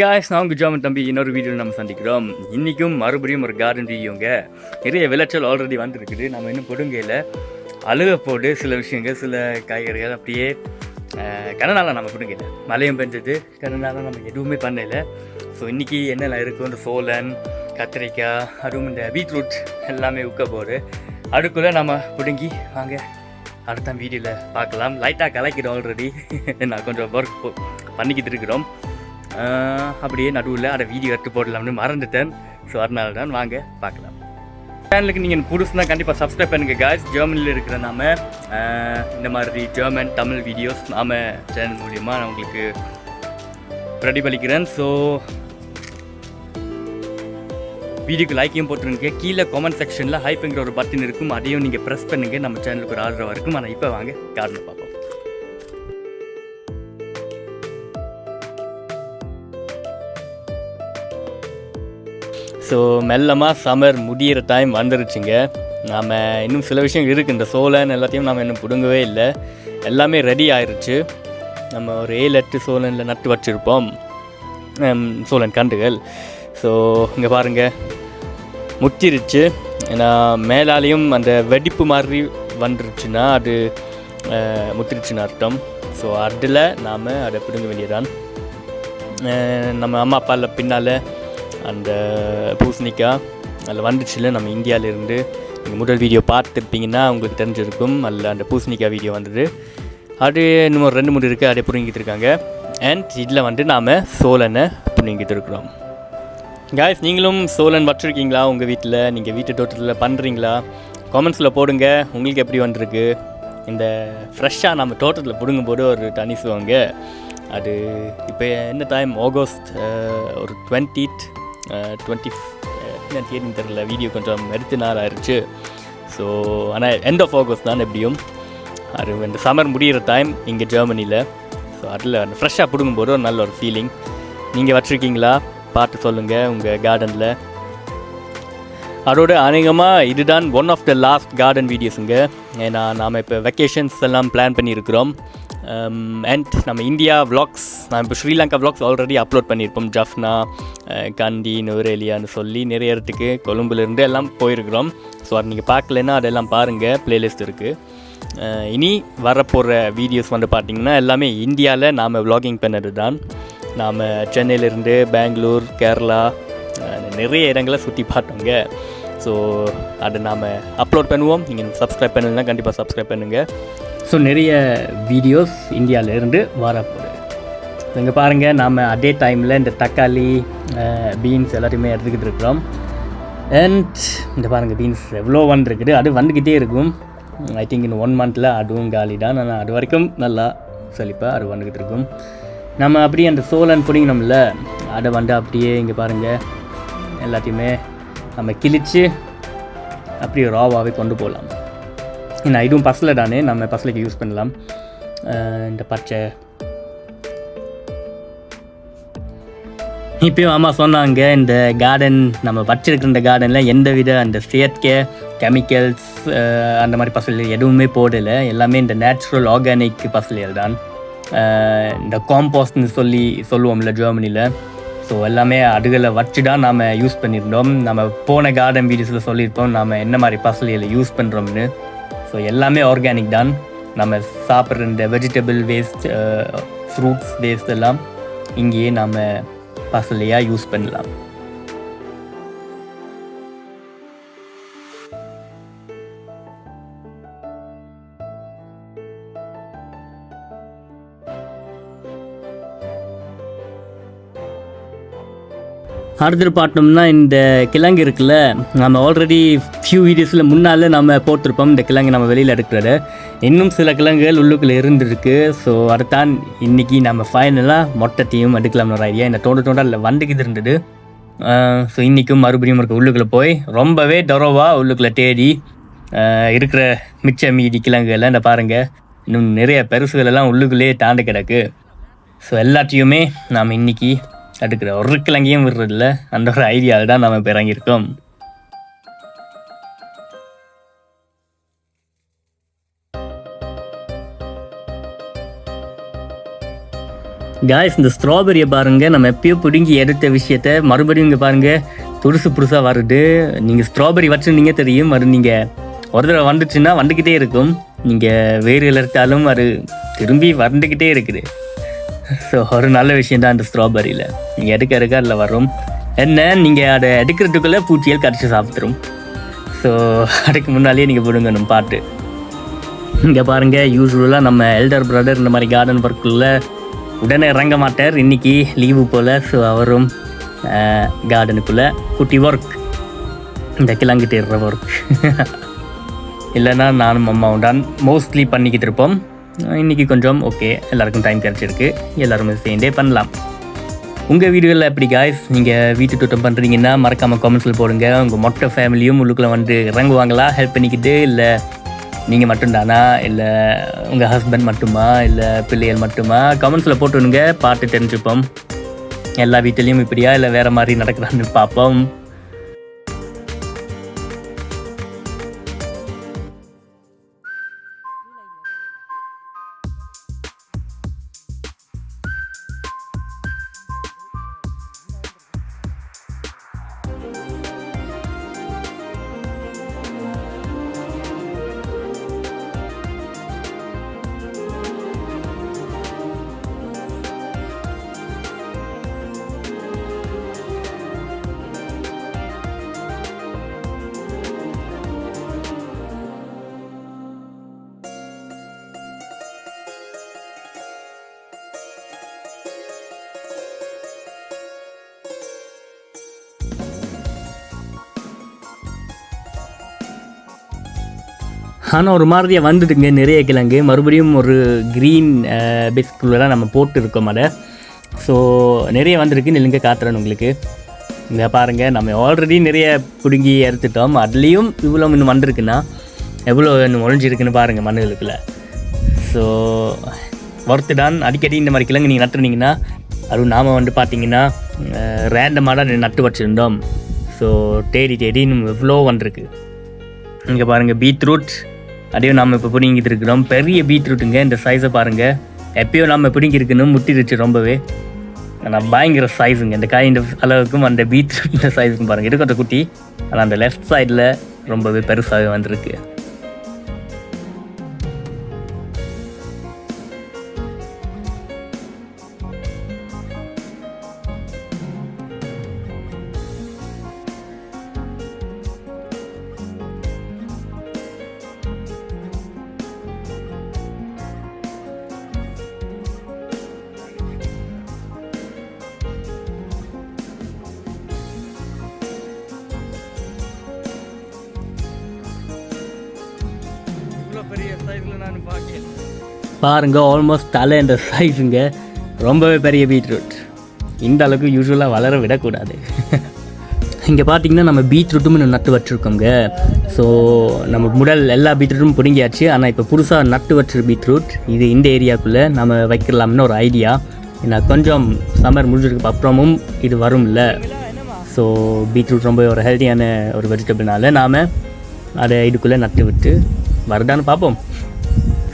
Guys நான் குஜாமன் தம்பி இன்னொரு வீடியோவில் நம்ம சந்திக்கிறோம். இன்றைக்கும் மறுபடியும் ஒரு கார்டன் வீடியோங்க நிறைய விளைச்சல் ஆல்ரெடி வந்துருக்குது. நம்ம இன்னும் பொடுங்கையில் அழுக போட்டு சில விஷயங்கள் சில காய்கறிகள் அப்படியே கடனால் நம்ம பிடுங்கல மழையும் பெஞ்சது கடனால் நம்ம எதுவுமே பண்ணல. ஸோ இன்றைக்கி என்னெல்லாம் இருக்கும் இந்த சோளன் கத்திரிக்காய் அதுவும் இந்த பீட்ரூட் எல்லாமே உக்க போடு அதுக்குள்ளே நம்ம பிடுங்கி வாங்க. அடுத்த வீடியோவில் பார்க்கலாம். லைட்டாக கலக்கிறோம் ஆல்ரெடி நான் கொஞ்சம் ஒர்க் பண்ணிக்கிட்டு இருக்கிறோம். அப்படியே நடுவில் அதை வீடியோ எடுத்து போடலாம்னு மறந்துட்டேன். ஸோ அதனால தான் வாங்க பார்க்கலாம். சேனலுக்கு நீங்கள் புதுசுனா கண்டிப்பாக சப்ஸ்கிரைப் பண்ணுங்க காய்ஸ் ஜெர்மனியில் இருக்கிற நாம இந்த மாதிரி ஜெர்மன் தமிழ் வீடியோஸ் நாம சேனல் மூலியமாக நான் உங்களுக்கு பிரதிபலிக்கிறேன். ஸோ வீடியோக்கு லைக்கையும் போட்டுருங்க. கீழே கமெண்ட் செக்ஷனில் ஹைப்புங்கிற ஒரு பட்டன் இருக்கும். அதையும் நீங்கள் ப்ரெஸ் பண்ணுங்கள் நம்ம சேனலுக்கு ஒரு ஆதரவாக இருக்கும். ஆனால் இப்போ வாங்க காரணம் பார்ப்போம். ஸோ மெல்லமாக சம்மர் முடியிற டைம் வந்துருச்சுங்க. நாம் இன்னும் சில விஷயம் இருக்குது இந்த சோழன் எல்லாத்தையும் நாம் இன்னும் பிடுங்கவே இல்லை. எல்லாமே ரெடி ஆயிடுச்சு நம்ம ஒரு ஏழு எட்டு சோழனில் நட்டு வச்சுருப்போம். சோழன் கண்டுகள் ஸோ இங்கே பாருங்கள் முத்திருச்சு. ஏன்னா மேலாலையும் அந்த வெடிப்பு மாதிரி வந்துருச்சுன்னா அது முத்திருச்சுன்னு அர்த்தம். ஸோ அதில் நாம் அதை பிடுங்க வேண்டியதான் நம்ம அம்மா அப்பாவில் பின்னால் அந்த பூசணிக்காய் அதில் வந்துச்சுல நம்ம இந்தியாவிலேருந்து நீங்கள் முதல் வீடியோ பார்த்துருப்பீங்கன்னா உங்களுக்கு தெரிஞ்சிருக்கும். அதில் அந்த பூசணிக்காய் வீடியோ வந்தது. அது இன்னும் ஒரு ரெண்டு மூணு இருக்குது அதை பிடுங்கிட்டு இருக்காங்க. அண்ட் இதில் வந்து நாம் சோழனை பிடுங்கிட்டு இருக்கிறோம். காய்ஸ் நீங்களும் சோழன் வச்சுருக்கீங்களா உங்கள் வீட்டில் நீங்கள் வீட்டு தோட்டத்தில் பண்ணுறீங்களா காமெண்ட்ஸில் போடுங்க. உங்களுக்கு எப்படி வந்திருக்கு? இந்த ஃப்ரெஷ்ஷாக நம்ம தோட்டத்தில் பிடுங்கும்போது ஒரு தனி சுவாங்க அது இப்போ என்ன டைம் ஆகஸ்ட் ஒரு டுவெண்ட்டித் டுவெண்ட்டி என்ன தேதின்னு தெரில வீடியோ கொஞ்சம் எடுத்து நாள் ஆயிடுச்சு ஸோ ஆனால் எண்ட் ஆஃப் ஆகஸ்ட் தான் எப்படியும். அது இந்த சம்மர் முடிகிற டைம் இங்கே ஜெர்மனியில் ஸோ அதில் ஃப்ரெஷ்ஷாக பிடுங்கும்போது ஒரு நல்ல ஒரு ஃபீலிங் நீங்கள் வச்சுருக்கீங்களா? பார்த்து சொல்லுங்கள் உங்கள் கார்டனில் அதோட அநேகமாக இதுதான் one of the last garden வீடியோஸுங்க ஏன்னா நாம் இப்போ வெக்கேஷன்ஸ் எல்லாம் பிளான் பண்ணியிருக்கிறோம். Um, அண்ட் நம்ம இந்தியா விளாக்ஸ் நான் இப்போ ஸ்ரீலங்கா விளாக்ஸ் ஆல்ரெடி அப்லோட் பண்ணியிருப்போம். ஜஃப்னா கண்டி நுவரேலியான்னு சொல்லி நிறைய இடத்துக்கு கொழும்புலேருந்து எல்லாம் போயிருக்கிறோம். ஸோ அதை நீங்கள் பார்க்கலன்னா அதெல்லாம் பாருங்கள் பிளேலிஸ்ட் இருக்குது uh, இனி வரப்போகிற வீடியோஸ் வந்து பார்த்திங்கன்னா எல்லாமே இந்தியாவில் நாம் விளாகிங் பண்ணது தான். நாம் சென்னையிலேருந்து பெங்களூர் கேரளா uh, நிறைய இடங்களை சுற்றி பார்த்தோங்க. ஸோ அதை நாம் அப்லோட் பண்ணுவோம். நீங்கள் சப்ஸ்கிரைப் பண்ணலைன்னா கண்டிப்பாக சப்ஸ்கிரைப் பண்ணுங்கள் ஸோ நிறைய வீடியோஸ் இந்தியாவிலேருந்து வரப்போகுது. இங்கே பாருங்கள் நாம் அதே டைமில் இந்த தக்காளி பீன்ஸ் எல்லாத்தையுமே எடுத்துக்கிட்டு இருக்கிறோம். அண்ட் இந்த பாருங்கள் பீன்ஸ் எவ்வளோ வந்துருக்குது. அது வந்துக்கிட்டே இருக்கும். ஐ திங்க் இன்னும் ஒன் மந்தில் அதுவும் காலி தான். ஆனால் அது வரைக்கும் நல்லா செழிப்பாக அது வந்துக்கிட்டு இருக்கும். நம்ம அப்படியே அந்த சோலன் பிடிங்கணும்ல அதை வந்து அப்படியே இங்கே பாருங்கள் எல்லாத்தையுமே நம்ம கிழிச்சு அப்படியே ராவாகவே கொண்டு போகலாம். நான் இதுவும் பசலை தானே நம்ம பசலைக்கு யூஸ் பண்ணலாம். இந்த பச்சை. இப்பயும் அம்மா சொன்னாங்க இந்த கார்டன் நம்ம வச்சிருக்கிற இந்த கார்டனில் எந்த வித அந்த செயற்கை கெமிக்கல்ஸ் அந்த மாதிரி பசல் எதுவுமே போடலை. எல்லாமே இந்த நேச்சுரல் ஆர்கானிக் பசலியல் தான். இந்த காம்போஸ்ட்னு சொல்லி சொல்லுவோம்ல ஜெர்மனியில் ஸோ எல்லாமே அதுகளை வச்சு தான் நாம் யூஸ் பண்ணியிருந்தோம். நம்ம போன கார்டன் வீடியோஸில் சொல்லியிருப்போம் நாம் என்ன மாதிரி பசலியலை யூஸ் பண்ணுறோம்னு ஸோ எல்லாமே ஆர்கானிக் தான். நம்ம சாப்பிட்ற இந்த வெஜிடபிள் வேஸ்ட் ஃப்ரூட்ஸ் வேஸ்ட் எல்லாம் இங்கேயே நாம் பசலையாக யூஸ் பண்ணலாம். அடுத்தது பார்த்தோம்னா இந்த கிழங்கு இருக்குல்ல நம்ம ஆல்ரெடி ஃபியூ வீடியோஸில் முன்னால் நம்ம போட்டிருப்போம். இந்த கிழங்கு நம்ம வெளியில் எடுக்கிறது. இன்னும் சில கிழங்குகள் உள்ளுக்குள்ளே இருந்திருக்கு. ஸோ அடுத்தான் இன்றைக்கி நம்ம ஃபைனலாக மொட்டத்தையும் எடுக்கலாம்னு ஒரு ஐடியா இந்த தோண்ட தோண்டா இல்லை வந்துக்கிது இருந்தது. ஸோ இன்றைக்கும் மறுபடியும் இருக்க உள்ளுக்குள்ளே போய் ரொம்பவே டொரோவாக உள்ளுக்குள்ளே தேடி இருக்கிற மிச்ச மீதி கிழங்குகள்லாம் இந்த பாருங்கள் இன்னும் நிறைய பெருசுகளெல்லாம் உள்ளுக்குள்ளேயே தாண்ட கிடக்கு. ஸோ எல்லாத்தையுமே நாம் இன்னைக்கு அடுக்கிற ஒரு கிழங்கையும் விடுறதில்ல. அந்த ஒரு ஐடியாவில் தான் நம்ம இப்போ இறங்கியிருக்கோம். காய்ஸ் இந்த ஸ்ட்ராபெரியை பாருங்கள் நம்ம எப்பயோ பிடுங்கி எடுத்த விஷயத்த மறுபடியும் இங்கே பாருங்கள் துருசு புதுசாக வருது. நீங்கள் ஸ்ட்ராபெரி வச்சுருந்தீங்க தெரியும். அது நீங்கள் ஒரு தடவை வந்துச்சுன்னா வந்துக்கிட்டே இருக்கும். நீங்கள் வேறு எடுத்தாலும் அது திரும்பி வந்துக்கிட்டே இருக்குது. ஸோ ஒரு நல்ல விஷயம் தான் அந்த ஸ்ட்ராபெரியில் நீங்கள் எடுக்க எடுக்க அதில் வரும். என்ன? நீங்கள் அதை எடுக்கிறதுக்குள்ளே பூச்சியல் கடிச்சு சாப்பிட்ரும் ஸோ அதுக்கு முன்னாலேயே நீங்கள் பிடுங்கணும் பாட்டு. இங்கே பாருங்கள் யூஸ்வலாக நம்ம எல்டர் பிரதர் இந்த மாதிரி கார்டன் ஒர்க்குள்ளே உடனே இறங்க மாட்டார். இன்னைக்கு லீவு போல் ஸோ அவரும் கார்டனுக்குள்ளே குட்டி ஒர்க் இந்த கிழங்கு தேடுற ஒர்க் இல்லைன்னா நானும் அம்மாவும் தான் மோஸ்ட்லி பண்ணிக்கிட்டு இருப்போம். இன்றைக்கி கொஞ்சம் ஓகே எல்லாருக்கும் டைம் கிடச்சிருக்கு. எல்லாருமே சேர்ந்தே பண்ணலாம். உங்கள் வீடுகளில் எப்படி காய்ஸ் நீங்கள் வீட்டு தோட்டம் பண்ணுறீங்கன்னா மறக்காமல் கமெண்ட்ஸில் போடுங்க. உங்கள் மொட்டை ஃபேமிலியும் உள்ளுக்குள்ளே வந்து இறங்குவாங்களா? ஹெல்ப் பண்ணிக்கிட்டு இல்லை நீங்கள் மட்டும்தானா? இல்லை உங்கள் ஹஸ்பண்ட் மட்டுமா? இல்லை பிள்ளைகள் மட்டுமா? கமெண்ட்ஸில் போட்டுருங்க பார்த்து தெரிஞ்சுப்போம். எல்லா வீட்டிலையும் இப்படியா இல்லை வேறு மாதிரி நடக்கிறான்னு பார்ப்போம். ஆனால் ஒரு மாதிரியாக வந்துட்டுங்க நிறைய கிழங்கு. மறுபடியும் ஒரு க்ரீன் பேஸ்குள்ளெலாம் நம்ம போட்டு இருக்கோம் அதை. ஸோ நிறைய வந்திருக்கு. நெல்லுங்க காத்துறேன் உங்களுக்கு. இங்கே பாருங்கள் நம்ம ஆல்ரெடி நிறைய பிடுங்கி எடுத்துட்டோம் அதுலேயும் இவ்வளோ இன்னும் வந்திருக்குன்னா எவ்வளோ இன்னும் ஒழிஞ்சிருக்குன்னு பாருங்கள் மண்ணுகளுக்குள்ள. ஸோ ஒர்த்து தான் அடிக்கடி இந்த மாதிரி கிழங்கு நீங்கள் நட்டுனீங்கன்னா அதுவும் நாம் வந்து பார்த்தீங்கன்னா ரேண்டமாக தான் நட்டு வச்சுருந்தோம். ஸோ தேடி தேடி இன்னும் எவ்வளோ வந்திருக்கு. இங்கே பாருங்கள் பீட்ரூட் அதையும் நாம் இப்போ பிடுங்கிட்டு இருக்கிறோம். பெரிய பீட்ரூட்டுங்க இந்த சைஸை பாருங்கள் எப்பயோ நம்ம பிடுங்கிருக்குன்னு முட்டிருச்சு ரொம்பவே. ஆனால் பயங்கர சைஸுங்க இந்த காயின் அளவுக்கும் அந்த பீட்ரூட் இந்த சைஸுக்கும் பாருங்கள் இருக்கும் குட்டி. ஆனால் அந்த லெஃப்ட் சைடில் ரொம்பவே பெருசாகவே வந்திருக்கு. பாருங்க ஆல்மோஸ்ட் தலை என்ற சைஸுங்க ரொம்பவே பெரிய பீட்ரூட் இந்த அளவுக்கு யூஸ்வலாக வளர விடக்கூடாது. இங்கே பார்த்தீங்கன்னா நம்ம பீட்ரூட்டும் இன்னும் நட்டு வச்சுருக்கோங்க ஸோ நம்ம முதல் எல்லா பீட்ரூட்டும் பிடுங்கியாச்சு. ஆனால் இப்போ புதுசாக நட்டு வச்சிரு பீட்ரூட் இது இந்த ஏரியாக்குள்ளே நம்ம வைக்கலாம்னு ஒரு ஐடியா ஏன்னா கொஞ்சம் சம்மர் முடிஞ்சிருக்கு அப்புறமும் இது வரும்ல. ஸோ பீட்ரூட் ரொம்ப ஒரு ஹெல்த்தியான ஒரு வெஜிடபிள்னால நாம் அதை இதுக்குள்ளே நட்டு விட்டு வருதான்னு பார்ப்போம்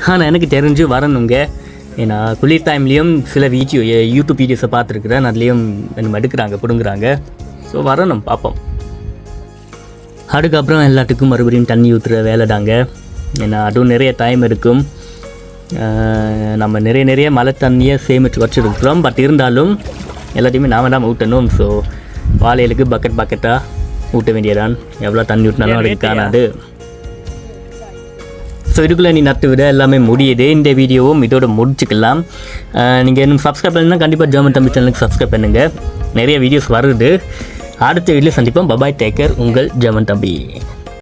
ஆனால் எனக்கு தெரிஞ்சு வரணுங்க. ஏன்னா குளிர் டைம்லேயும் சில வீடியோ யூடியூப் வீடியோஸை பார்த்துருக்குறேன். அதுலேயும் நம்ம எடுக்கிறாங்க பிடுங்குறாங்க. ஸோ வரணும் பார்ப்போம் அதுக்கப்புறம் எல்லாத்துக்கும் மறுபடியும் தண்ணி ஊற்றுற வேலை தாங்க. ஏன்னா அதுவும் நிறைய டைம் எடுக்கும். அஹ் நம்ம நிறைய நிறைய மழை தண்ணியை சேமித்து வச்சுருக்கிறோம். பட் இருந்தாலும் எல்லாத்தையுமே நாம தான் ஊட்டணும். ஸோ வாழைகளுக்கு பக்கெட் பக்கெட்டாக ஊட்ட வேண்டியதான் எவ்வளோ தண்ணி ஊட்டினாலும் அதுக்கு காணாது ஸோ இதுக்குள்ளே நீ நட்டு விட எல்லாமே முடியுது. இந்த வீடியோவும் இதோட முடிச்சுக்கலாம். நீங்கள் இன்னும் சப்ஸ்கிரைப் பண்ணலாம் கண்டிப்பாக ஜெர்மன் தம்பி சேனலுக்கு சப்ஸ்கிரைப் பண்ணுங்கள் நிறைய வீடியோஸ் வருது. அடுத்த வீடியோ சந்திப்போம். பபாய் டேக்கர் உங்கள் ஜெர்மன் தம்பி.